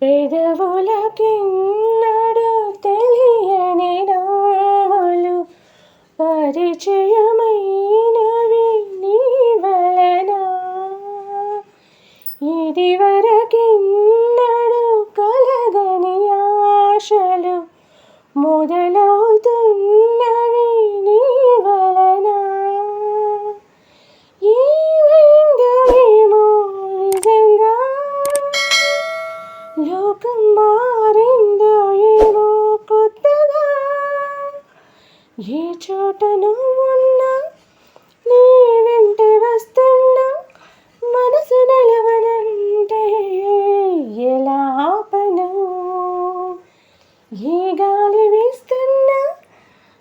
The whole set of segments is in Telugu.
పెదవులకిన్నడు తెలియని నవ్వులు పరిచయమైనవి నీ వలన ఇదివరకిన్నడు కలగని ఆశలు మొదలవుతున్నవి ఏ చోట నువ్వున్నా నీ వెంట వస్తున్నా మనసు నిలవనంటే ఎలా ఆపను? ఏ గాలి వేస్తున్నా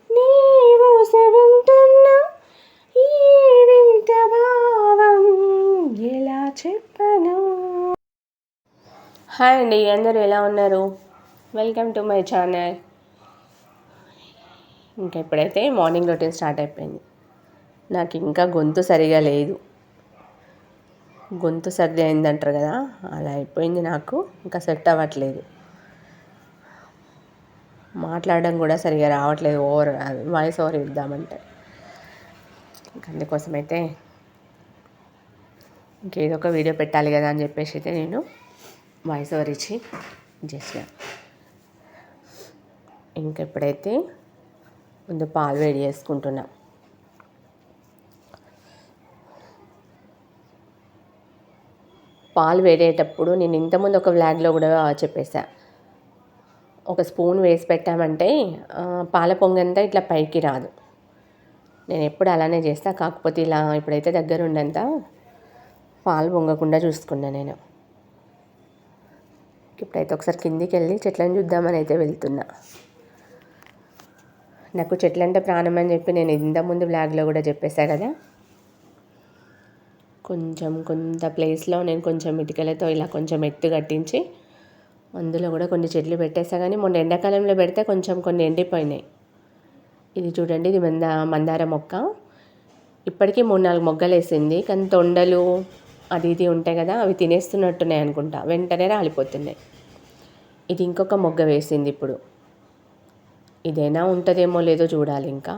నీ ఊస వింటున్నా ఈ వింత భావం ఎలా చెప్పను? హాయ్ అండి అందరూ ఎలా ఉన్నారు? వెల్కమ్ టు మై ఛానల్ ఇంకా ఇప్పుడైతే మార్నింగ్ రొటీన్ స్టార్ట్ అయిపోయింది. నాకు ఇంకా గొంతు సరిగా లేదు. గొంతు సర్ది అయిందంటారు కదా అలా అయిపోయింది నాకు. ఇంకా సెట్ అవ్వట్లేదు. మాట్లాడడం కూడా సరిగా రావట్లేదు. ఓవర్ వాయిస్ ఓవర్ ఇద్దామంటే. అందుకోసం అయితే ఇంకేదో ఒక వీడియో పెట్టాలి కదా అని చెప్పేసి అయితే నేను వాయిస్ ఓవర్ ఇచ్చి చేసిన ఇంకెప్పుడైతే ముందు పాలు వేడి చేసుకుంటున్నా. పాలు వేడేటప్పుడు నేను ఇంతకుముందు ఒక వ్లాగ్లో కూడా చెప్పేసా ఒక స్పూన్ వేసి పెట్టామంటే పాల పొంగంతా ఇట్లా పైకి రాదు. నేను ఎప్పుడు అలానే చేస్తా కాకపోతే ఇలా ఇప్పుడైతే దగ్గర ఉండంత పాలు పొంగకుండా చూసుకున్నా నేను. ఇప్పుడైతే ఒకసారి కిందికి వెళ్ళి చెట్లను చూద్దామని అయితే వెళ్తున్నా. నాకు చెట్లంటే ప్రాణం అని చెప్పి నేను ఇంతకుముందు బ్లాగ్లో కూడా చెప్పేశా కదా. కొంచెం కొంత ప్లేస్లో నేను కొంచెం ఇటుకలతో ఇలా కొంచెం ఎత్తు కట్టించి అందులో కూడా కొన్ని చెట్లు పెట్టేసా కానీ మొన్న ఎండాకాలంలో పెడితే కొంచెం కొన్ని ఎండిపోయినాయి. ఇది చూడండి ఇది మంద మందార మొక్క. ఇప్పటికీ మూడు నాలుగు మొగ్గలు వేసింది కానీ తొండలు అది ఇది ఉంటాయి కదా అవి తినేస్తున్నట్టున్నాయి అనుకుంటా. వెంటనే రాలిపోతున్నాయి. ఇది ఇంకొక మొగ్గ వేసింది ఇప్పుడు. ఇదైనా ఉంటుందేమో లేదో చూడాలి ఇంకా.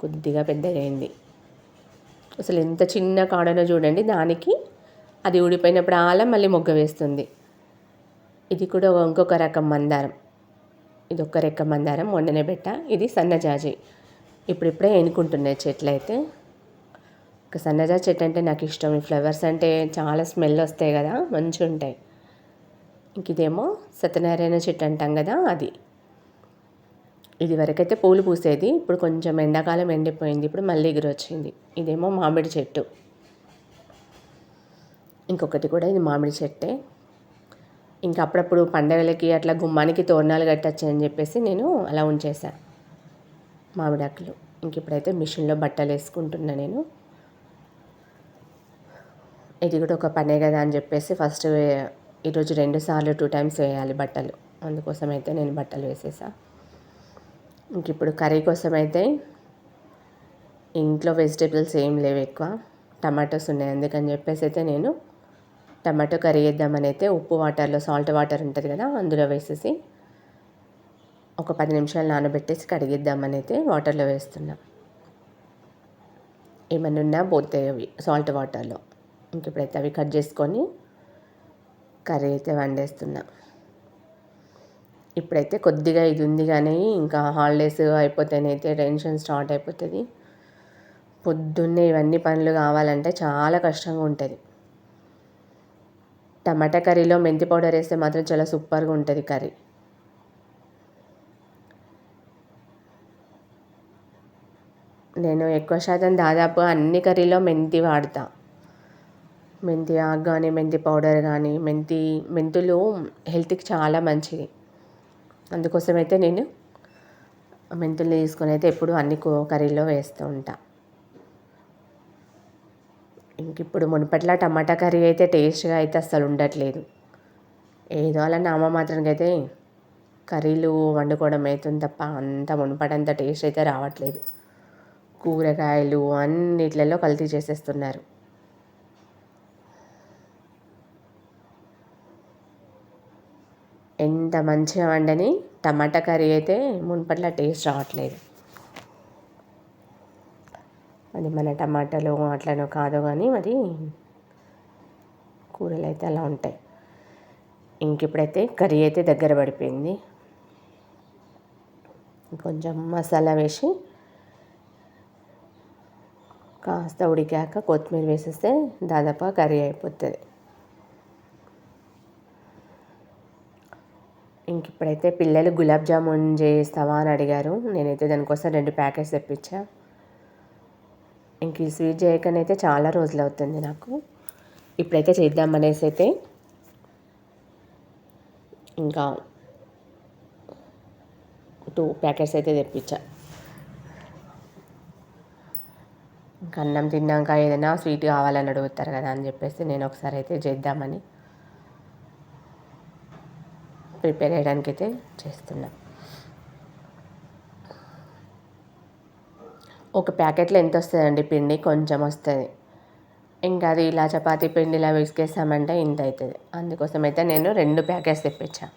కొద్దిగా పెద్దదైంది. అసలు ఎంత చిన్న కాడనో చూడండి దానికి అది ఊడిపోయినప్పుడు ఆల మళ్ళీ మొగ్గ వేస్తుంది. ఇది కూడా ఇంకొక రకం మందారం. ఇది ఒక్క రెక్క మందారం వండనే పెట్ట. ఇది సన్నజాజి ఇప్పుడిప్పుడే ఎనుకుంటున్నాయి చెట్లు అయితే. ఒక సన్నజాజి చెట్టు అంటే నాకు ఇష్టం. ఈ ఫ్లవర్స్ అంటే చాలా స్మెల్ వస్తాయి కదా మంచిగా ఉంటాయి ఇంక ఇదేమో సత్యనారాయణ చెట్టు అంటాం కదా అది. ఇది వరకైతే పూలు పూసేది ఇప్పుడు కొంచెం ఎండాకాలం ఎండిపోయింది ఇప్పుడు మళ్ళీ ఎగురు వచ్చింది ఇదేమో మామిడి చెట్టు. ఇంకొకటి కూడా ఇది మామిడి చెట్టే. ఇంకా అప్పుడప్పుడు పండగలకి అట్లా గుమ్మానికి తోరణాలు కట్టచ్చు అని చెప్పేసి నేను అలా ఉంచేసా మామిడాకులు. ఇంక ఇప్పుడైతే మిషన్లో బట్టలు వేసుకుంటున్నా నేను. ఇది కూడా ఒక పనే కదా అని చెప్పేసి ఫస్ట్ ఈరోజు రెండు సార్లు టూ టైమ్స్ వేయాలి బట్టలు. అందుకోసం అయితే నేను బట్టలు వేసేసా. ఇంక ఇప్పుడు కర్రీ కోసం అయితే ఇంట్లో వెజిటేబుల్స్ ఏం లేవు ఎక్కువ. టమాటోస్ ఉన్నాయి. అందుకని చెప్పేసి అయితే నేను టమాటో కర్రీ వేద్దామని అయితే ఉప్పు వాటర్లో సాల్ట్ వాటర్ ఉంటుంది కదా అందులో వేసేసి ఒక పది నిమిషాలు నానబెట్టేసి కడిగిద్దామని అయితే వాటర్లో వేస్తున్నా. ఏమన్నా ఉన్నా పోతాయి అవి సాల్ట్ వాటర్లో. ఇంక ఇప్పుడైతే అవి కట్ చేసుకొని కర్రీ అయితే వండేస్తున్నా. ఇప్పుడైతే కొద్దిగా ఇది ఉంది కానీ ఇంకా హాలిడేస్ అయిపోతేనైతే టెన్షన్ స్టార్ట్ అయిపోతుంది. పొద్దున్నే ఇవన్నీ పనులు కావాలంటే చాలా కష్టంగా ఉంటుంది. టమాటా కర్రీలో మెంతి పౌడర్ వేస్తే మాత్రం చాలా సూపర్గా ఉంటుంది కర్రీ. నేను ఎక్కువ శాతం దాదాపు అన్ని కర్రీలో మెంతి వాడతా. మెంతి ఆకు కానీ మెంతి పౌడర్ కానీ మెంతి మెంతులు హెల్త్కి చాలా మంచిది. అందుకోసమైతే నేను మెంతులు తీసుకొని అయితే ఎప్పుడు అన్ని కర్రీలో వేస్తూ ఉంటా. ఇంక ఇప్పుడు మునుపట్ల టమాటా కర్రీ అయితే టేస్ట్గా అయితే అస్సలు ఉండట్లేదు. ఏదో అలా నామ మాత్రానికి అయితే కర్రీలు వండుకోవడం అవుతుంది తప్ప అంత మునుపటంత టేస్ట్ అయితే రావట్లేదు. కూరగాయలు అన్నిట్లలో కల్తీ చేసేస్తున్నారు. ఎంత మంచిగా వండని టమాటా కర్రీ అయితే మున్పట్ల టేస్ట్ రావట్లేదు. అది మన టమాటాలు అట్లనో కాదో కానీ మరి కూరలు అయితే అలా ఉంటాయి. ఇంక ఇప్పుడైతే కర్రీ అయితే దగ్గర పడిపోయింది. కొంచెం మసాలా వేసి కాస్త ఉడికాక కొత్తిమీర వేసేస్తే దాదాపు కర్రీ అయిపోతుంది. ఇంక ఇప్పుడైతే పిల్లలు గులాబ్ జామున్ చేస్తావా అని అడిగారు. నేనైతే దానికోసం రెండు ప్యాకెట్స్ తెప్పించా. ఇంక ఈ స్వీట్ చేయకనైతే చాలా రోజులు అవుతుంది నాకు. ఇప్పుడైతే చేద్దామనేసి అయితే ఇంకా టూ ప్యాకెట్స్ అయితే తెప్పించా. ఇంకా అన్నం తిన్నాక ఏదైనా స్వీట్ కావాలని అడుగుతారు కదా అని చెప్పేసి నేను ఒకసారి అయితే చేద్దామని. ప్రిపేర్ చేయడానికి అయితే చేస్తున్నా. ఒక ప్యాకెట్లో ఎంత వస్తుందండి? పిండి కొంచెం వస్తుంది. ఇంకా అది ఇలా చపాతీ పిండి ఇలా విసికేసామంటే ఇంత అవుతుంది అందుకోసం అయితే నేను రెండు ప్యాకెట్స్ తెప్పించా.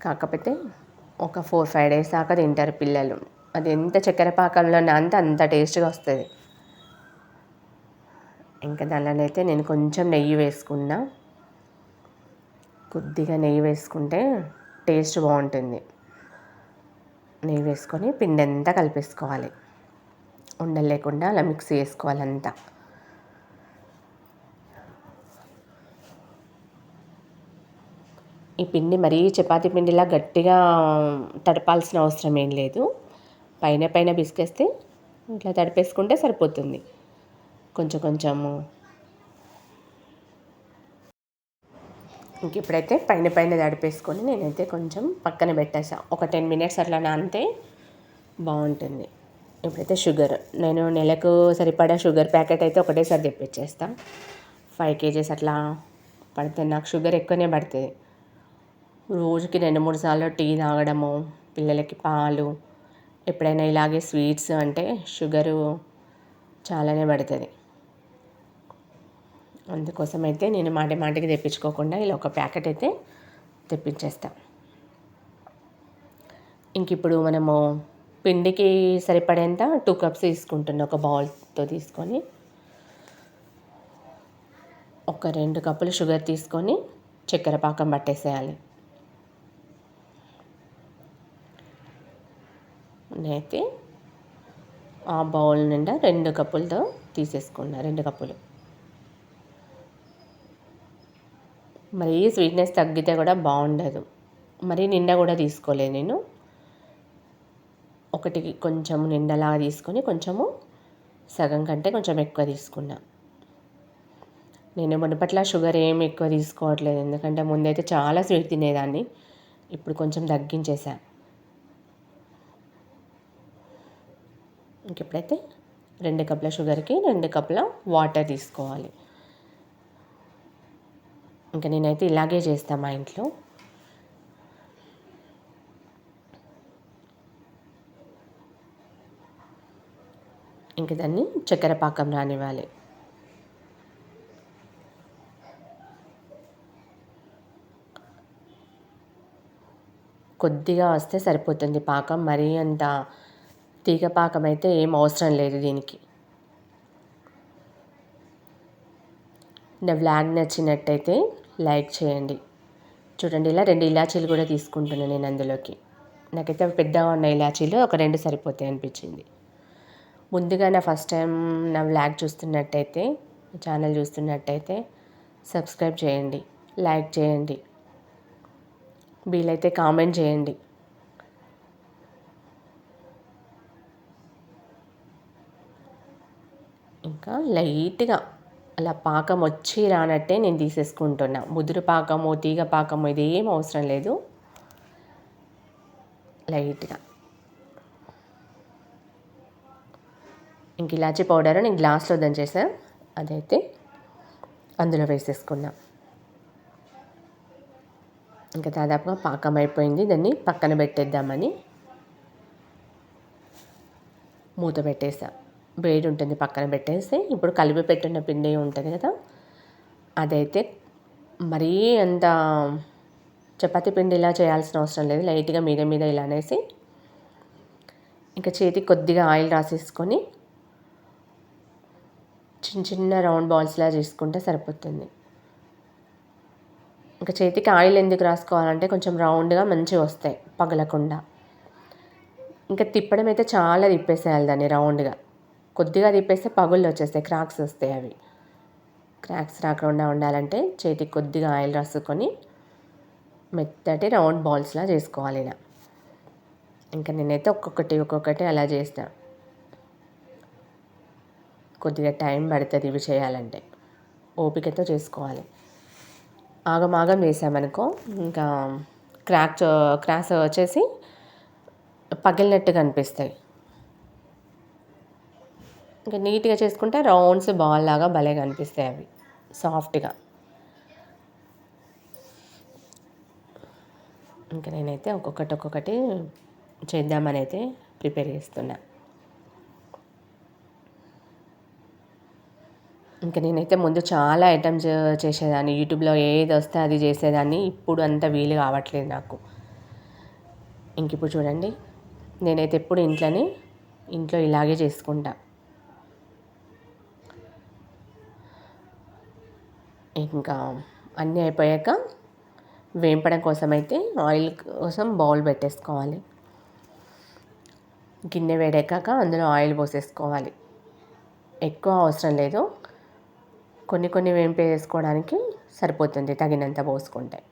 కాకపోతే ఒక ఫోర్ ఫైవ్ డేస్ దాకా తింటారు పిల్లలు. అది ఎంత చక్కెర పాకంలో అంత అంత టేస్ట్గా వస్తుంది. ఇంకా దానిలోనైతే నేను కొంచెం నెయ్యి వేసుకున్నా. కొద్దిగా నెయ్యి వేసుకుంటే టేస్ట్ బాగుంటుంది. నెయ్యి వేసుకొని పిండి అంతా కలిపేసుకోవాలి. ఉండలు లేకుండా అలా మిక్స్ చేసుకోవాలంతా ఈ పిండి మరీ చపాతీ పిండిలా గట్టిగా తడపాల్సిన అవసరం ఏం లేదు. పైన పైన బిస్కేస్తే ఇట్లా తడిపేసుకుంటే సరిపోతుంది. కొంచెం కొంచెము. ఇంక ఇప్పుడైతే పైన పైన తడిపేసుకొని నేనైతే కొంచెం పక్కన పెట్టేసా. ఒక టెన్ మినిట్స్ అట్లా నానితే బాగుంటుంది. ఇప్పుడైతే షుగర్. నేను నెలకు సరిపడా షుగర్ ప్యాకెట్ అయితే ఒకటేసారి తెప్పించేస్తా. ఫైవ్ కేజీస్ అట్లా పడితే నాకు షుగర్ ఎక్కువనే పడుతుంది. రోజుకి రెండు మూడు సార్లు టీ తాగడము పిల్లలకి పాలు ఎప్పుడైనా ఇలాగే స్వీట్స్ అంటే షుగరు చాలానే పడుతుంది. అందుకోసం అయితే నేను మాటి మాటికి తెప్పించుకోకుండా ఇలా ఒక ప్యాకెట్ అయితే తెప్పించేస్తా. ఇంక ఇప్పుడు మనము పిండికి సరిపడేంత టూ కప్స్ తీసుకుంటున్నా ఒక బౌల్తో తీసుకొని. ఒక రెండు కప్పులు షుగర్ తీసుకొని చక్కెర పాకం పట్టేసేయాలి. నేనైతే ఆ బౌల్ నిండా రెండు కప్పులతో తీసేసుకున్నా రెండు కప్పులు. మరి స్వీట్నెస్ తగ్గితే కూడా బాగుండదు. మరి నిండా కూడా తీసుకోలేదు నేను. ఒకటి కొంచెం నిండలాగా తీసుకొని కొంచెము సగం కంటే కొంచెం ఎక్కువ తీసుకున్నా. నేను మునుపట్ల షుగర్ ఏం ఎక్కువ తీసుకోవట్లేదు. ఎందుకంటే ముందైతే చాలా స్వీట్ తినేదాన్ని. ఇప్పుడు కొంచెం తగ్గించేసా. ఇంకెప్పుడైతే రెండు కప్పుల షుగర్కి రెండు కప్పుల వాటర్ తీసుకోవాలి. ఇంకా నేనైతే ఇలాగే చేస్తాను మా ఇంట్లో. ఇంక దాన్ని చక్కెర పాకం రానివ్వాలి. కొద్దిగా వస్తే సరిపోతుంది పాకం మరీ అంత తీగ పాకం అయితే ఏం అవసరం లేదు దీనికి. నా వ్లాగ్ నచ్చినట్టయితే లైక్ చేయండి. చూడండి ఇలా రెండు ఇలాచీలు కూడా తీసుకుంటున్నాను నేను అందులోకి. నాకైతే పెద్దగా ఉన్న ఇలాచీలు ఒక రెండు సరిపోతాయి అనిపించింది. ముందుగా నా ఫస్ట్ టైం నా వ్లాగ్ చూస్తున్నట్టయితే ఛానల్ చూస్తున్నట్టయితే సబ్స్క్రైబ్ చేయండి లైక్ చేయండి వీలైతే కామెంట్ చేయండి. ఇంకా లైట్గా అలా పాకం వచ్చి రానట్టే నేను తీసేసుకుంటున్నా. ముదురు పాకము తీగ పాకము ఇది ఏం అవసరం లేదు. లైట్గా. ఇంక ఇలాచీ పౌడర్ నేను గ్లాస్లో దంచేసాను అదైతే అందులో వేసేసుకున్నా. ఇంకా దాదాపుగా పాకం అయిపోయింది. దాన్ని పక్కన పెట్టేద్దామని మూత పెట్టేసా. వేడి ఉంటుంది పక్కన పెట్టేస్తే ఇప్పుడు కలిపి పెట్టిన పిండి ఉంటుంది కదా అదైతే మరీ అంత చపాతి పిండి ఇలా చేయాల్సిన అవసరం లేదు. లైట్గా మీద మీద ఇలా అనేసి ఇంకా చేతికి కొద్దిగా ఆయిల్ రాసేసుకొని చిన్న చిన్న రౌండ్ బాల్స్లా చేసుకుంటే సరిపోతుంది. ఇంకా చేతికి ఆయిల్ ఎందుకు రాసుకోవాలంటే కొంచెం రౌండ్గా మంచిగా వస్తాయి పగలకుండా. ఇంకా తిప్పడం అయితే చాలా తిప్పేసేయాలి దాన్ని రౌండ్గా. కొద్దిగా తిప్పేస్తే పగుళ్ళు వచ్చేస్తాయి క్రాక్స్ వస్తాయి అవి. క్రాక్స్ రాకుండా ఉండాలంటే చేతికి కొద్దిగా ఆయిల్ రాసుకొని మెత్తటి రౌండ్ బాల్స్లా చేసుకోవాలి ఇలా. ఇంకా నేనైతే ఒక్కొక్కటి ఒక్కొక్కటి అలా చేస్తా. కొద్దిగా టైం పడుతుంది ఇవి చేయాలంటే. ఓపికతో చేసుకోవాలి. ఆగమాగం చేసామనుకో ఇంకా క్రాక్ క్రాక్స్ వచ్చేసి పగిలినట్టుగా అనిపిస్తాయి ఇంకా నీట్గా చేసుకుంటే రౌండ్స్ బాల్ లాగా భలే కనిపిస్తాయి అవి. సాఫ్ట్గా. ఇంకా నేనైతే ఒక్కొక్కటి ఒక్కొక్కటి చేద్దామని అయితే ప్రిపేర్ చేస్తున్నా. ఇంకా నేనైతే ముందు చాలా ఐటమ్స్ చేసేదాన్ని. యూట్యూబ్లో ఏది వస్తే అది చేసేదాన్ని. ఇప్పుడు అంత వీలు కావట్లేదు నాకు. ఇంక ఇప్పుడు చూడండి. నేనైతే ఎప్పుడు ఇంట్లోనే ఇంట్లో ఇలాగే చేసుకుంటా. ఇంకా అన్నీ అయిపోయాక వేంపడం కోసం అయితే ఆయిల్ కోసం బౌల్ పెట్టేసుకోవాలి. గిన్నె వేడెక్కాక అందులో ఆయిల్ పోసేసుకోవాలి. ఎక్కువ అవసరం లేదు. కొన్ని కొన్ని వేంపేసుకోవడానికి సరిపోతుంది తగినంత పోసుకుంటే.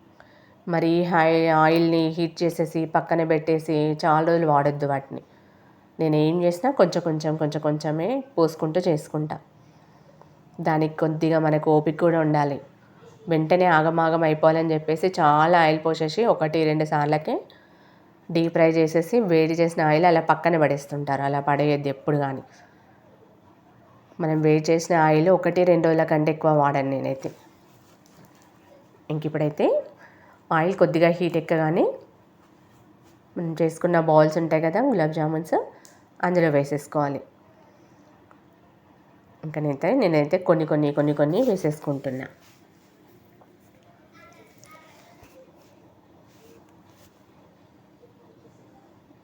మరి హై ఆయిల్ని హీట్ చేసేసి పక్కన పెట్టేసి చాలా రోజులు వాడొద్దు వాటిని. నేను ఏం చేసినా కొంచెం కొంచెం కొంచెం కొంచెమే పోసుకుంటూ చేసుకుంటా. దానికి కొద్దిగా మనకు ఓపిక కూడా ఉండాలి. వెంటనే ఆగమాగం అయిపోవాలని చెప్పేసి చాలా ఆయిల్ పోసేసి ఒకటి రెండు సార్లకే డీప్ ఫ్రై చేసేసి వేడి చేసిన ఆయిల్ అలా పక్కన పడేస్తుంటారు. అలా పడేయద్దు ఎప్పుడు కానీ మనం వేడి చేసిన ఆయిల్ ఒకటి రెండు రోజుల కంటే ఎక్కువ వాడను నేనైతే. ఇంక ఇప్పుడైతే ఆయిల్ కొద్దిగా హీట్ ఎక్కగానే మనం చేసుకున్న బాల్స్ ఉంటాయి కదా గులాబ్ జామున్స్ అందులో వేసేసుకోవాలి. ఇంకా నేనైతే నేనైతే కొన్ని కొన్ని కొన్ని కొన్ని వేసేసుకుంటున్నా.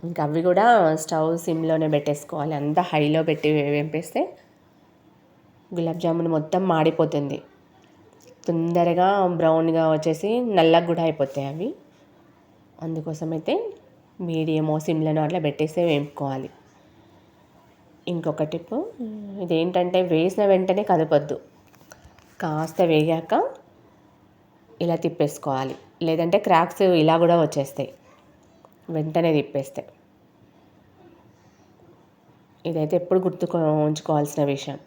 ఇంకా అవి కూడా స్టవ్ సిమ్లోనే పెట్టేసుకోవాలి. అంతా హైలో పెట్టి వేంపేస్తే గులాబ్ జామున్ మొత్తం మాడిపోతుంది. తొందరగా బ్రౌన్గా వచ్చేసి నల్లగా కూడా అయిపోతాయి అవి. అందుకోసం అయితే మీడియమో సిమ్లను అట్లా పెట్టేసే వేపుకోవాలి. ఇంకొక టిప్ ఇదేంటంటే వేసిన వెంటనే కదపొద్దు. కాస్త వేగాక ఇలా తిప్పేసుకోవాలి. లేదంటే క్రాక్స్ ఇలా కూడా వచ్చేస్తాయి. వెంటనే తిప్పేస్తే. ఇదైతే ఎప్పుడు గుర్తుకు ఉంచుకోవాల్సిన విషయం.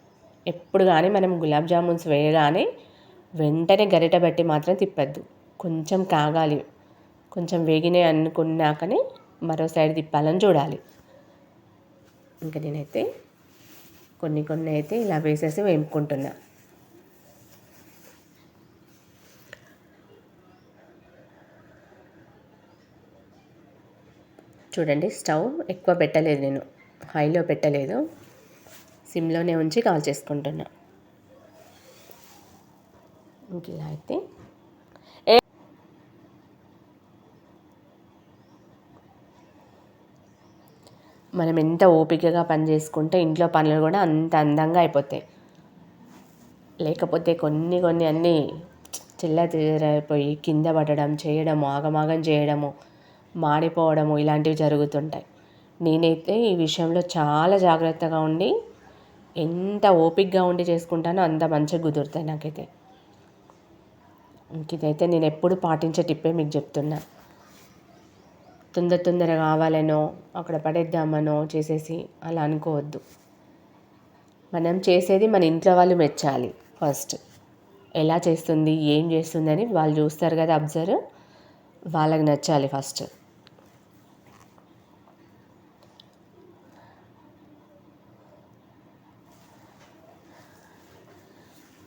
ఎప్పుడు కానీ మనం గులాబ్ జామున్స్ వేయగానే వెంటనే గరిట పెట్టి మాత్రం తిప్పద్దు. కొంచెం కాగాలి. కొంచెం వేగినాయి అనుకున్నాకనే మరో సైడ్ తిప్పాలని చూడాలి. ఇంకా నేనైతే కొన్ని కొన్ని అయితే ఇలా వేసేసి వేపుకుంటున్నా. చూడండి స్టవ్ ఎక్కువ పెట్టలేదు నేను. హైలో పెట్టలేదు. సిమ్లోనే ఉంచి కాల్ చేసుకుంటున్నా. ఇంక ఇలా అయితే మనం ఎంత ఓపికగా పని చేసుకుంటే ఇంట్లో పనులు కూడా అంత అందంగా అయిపోతాయి. లేకపోతే కొన్ని కొన్ని అన్నీ చిల్ల తీరైపోయి కింద పడడం చేయడము ఆగమాగం చేయడము మాడిపోవడము ఇలాంటివి జరుగుతుంటాయి. నేనైతే ఈ విషయంలో చాలా జాగ్రత్తగా ఉండి ఎంత ఓపిక్గా ఉండి చేసుకుంటానో అంత మంచిగా కుదురుతాయి నాకైతే. ఇంక ఇదైతే నేను ఎప్పుడు పాటించే టిప్పే మీకు చెప్తున్నా. తొందర తొందర కావాలనో అక్కడ పడేద్దామనో చేసేసి అలా అనుకోవద్దు. మనం చేసేది మన ఇంట్లో వాళ్ళు మెచ్చాలి ఫస్ట్. ఎలా చేస్తుంది ఏం చేస్తుందని వాళ్ళు చూస్తారు కదా అబ్జర్వ్. వాళ్ళకి నచ్చాలి ఫస్ట్.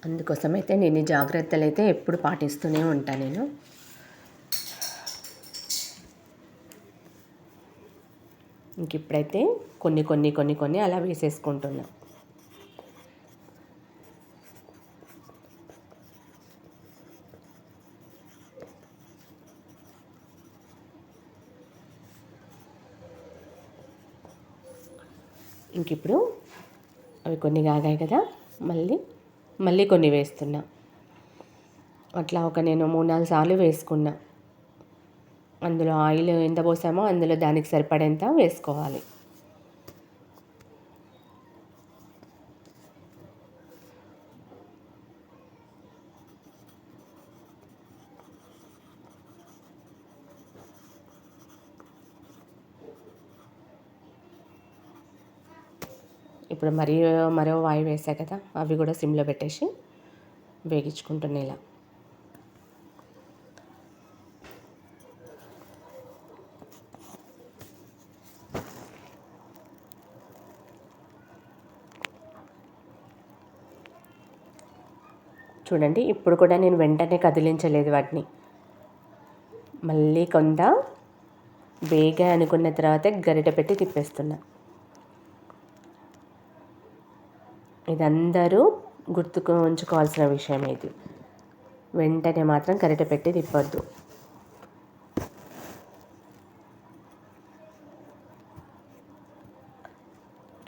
అందుకోసమైతే నేను జాగ్రత్తలు అయితే ఎప్పుడు పాటిస్తూనే ఉంటాను నేను. ఇంక ఇప్పుడైతే కొన్ని కొన్ని కొన్ని కొన్ని అలా వేసేసుకుంటున్నాం. ఇంక ఇప్పుడు అవి కొన్ని కాగాయి కదా మళ్ళీ మళ్ళీ కొన్ని వేస్తున్నా. అట్లా ఒక నేను మూడు నాలుగు సార్లు వేసుకున్నా. అందులో ఆయిల్ ఎంత పోసామో అందులో దానికి సరిపడేంత వేసుకోవాలి. ఇప్పుడు మరీ మరో వాయి వేసా కదా అవి కూడా సిమ్లో పెట్టేసి వేగించుకుంటున్నా ఇలా. చూడండి. ఇప్పుడు కూడా నేను వెంటనే కదిలించలేదు వాటిని. మళ్ళీ కొంత వేగా అనుకున్న తర్వాత గరిట పెట్టి తిప్పేస్తున్నా. ఇదందరూ గుర్తుకు ఉంచుకోవాల్సిన విషయం ఇది. వెంటనే మాత్రం గరిట పెట్టి తిప్పొద్దు.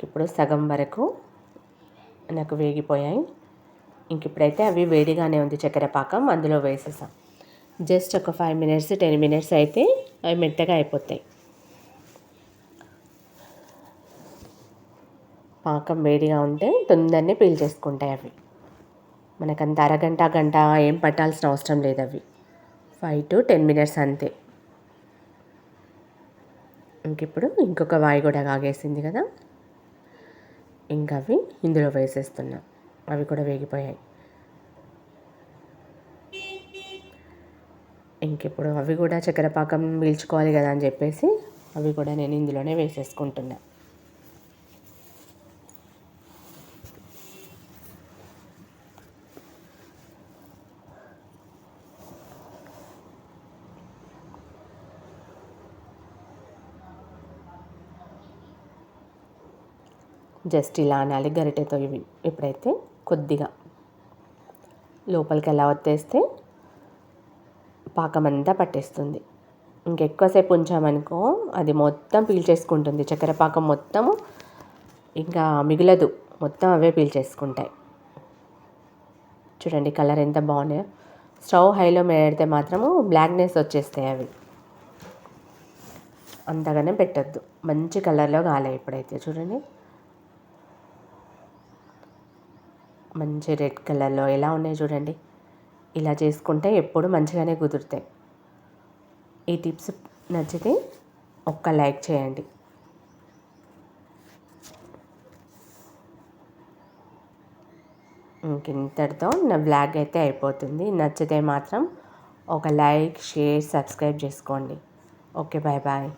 ఇప్పుడు సగం వరకు నాకు వేగిపోయాయి. ఇంక ఇప్పుడైతే అవి వేడిగానే ఉంది చక్కెర పాకం అందులో వేసేసాం. జస్ట్ ఒక ఫైవ్ మినిట్స్ టెన్ మినిట్స్ అయితే అవి మెత్తగా అయిపోతాయి. పాకం వేడిగా ఉంటే తొందరనే పీల్చేసుకుంటాయి అవి. మనకంత అరగంట గంట ఏం పట్టాల్సిన అవసరం లేదు అవి. ఫైవ్ టు టెన్ మినిట్స్ అంతే. ఇంకిప్పుడు ఇంకొక వాయి కూడా కాగేసింది కదా. ఇంకా అవి ఇందులో వేసేస్తున్నాం. అవి కూడా వేగిపోయాయి. ఇంకెప్పుడు అవి కూడా చక్కెర పాకం పీల్చుకోవాలి కదా అని చెప్పేసి అవి కూడా నేను ఇందులోనే వేసేసుకుంటున్నా. జస్ట్ ఇలా అనాలి గరిటెతో ఇవి ఇప్పుడైతే కొద్దిగా లోపలికి ఎలా వచ్చేస్తే పాకం అంతా పట్టేస్తుంది. ఇంకెక్కువసేపు ఉంచామనుకో అది మొత్తం పీల్చేసుకుంటుంది. చక్కెర పాకం మొత్తము ఇంకా మిగలదు. మొత్తం అవే పీల్చేసుకుంటాయి. చూడండి కలర్ ఎంత బాగున్నాయో. స్టవ్ హైలో మేడితే మాత్రము బ్లాక్నెస్ వచ్చేస్తాయి అవి. అంతగానే పెట్టద్దు. మంచి కలర్లో కాలే ఇప్పుడైతే. చూడండి. మంచి రెడ్ కలర్లో ఎలా ఉన్నాయి చూడండి. ఇలా చేసుకుంటే ఎప్పుడు మంచిగానే కుదురుతాయి. ఈ టిప్స్ నచ్చితే ఒక్క లైక్ చేయండి. ఇంతటితో నా బ్లాగ్ అయితే అయిపోతుంది. నచ్చితే మాత్రం ఒక లైక్ షేర్ సబ్స్క్రైబ్ చేసుకోండి. Okay bye bye.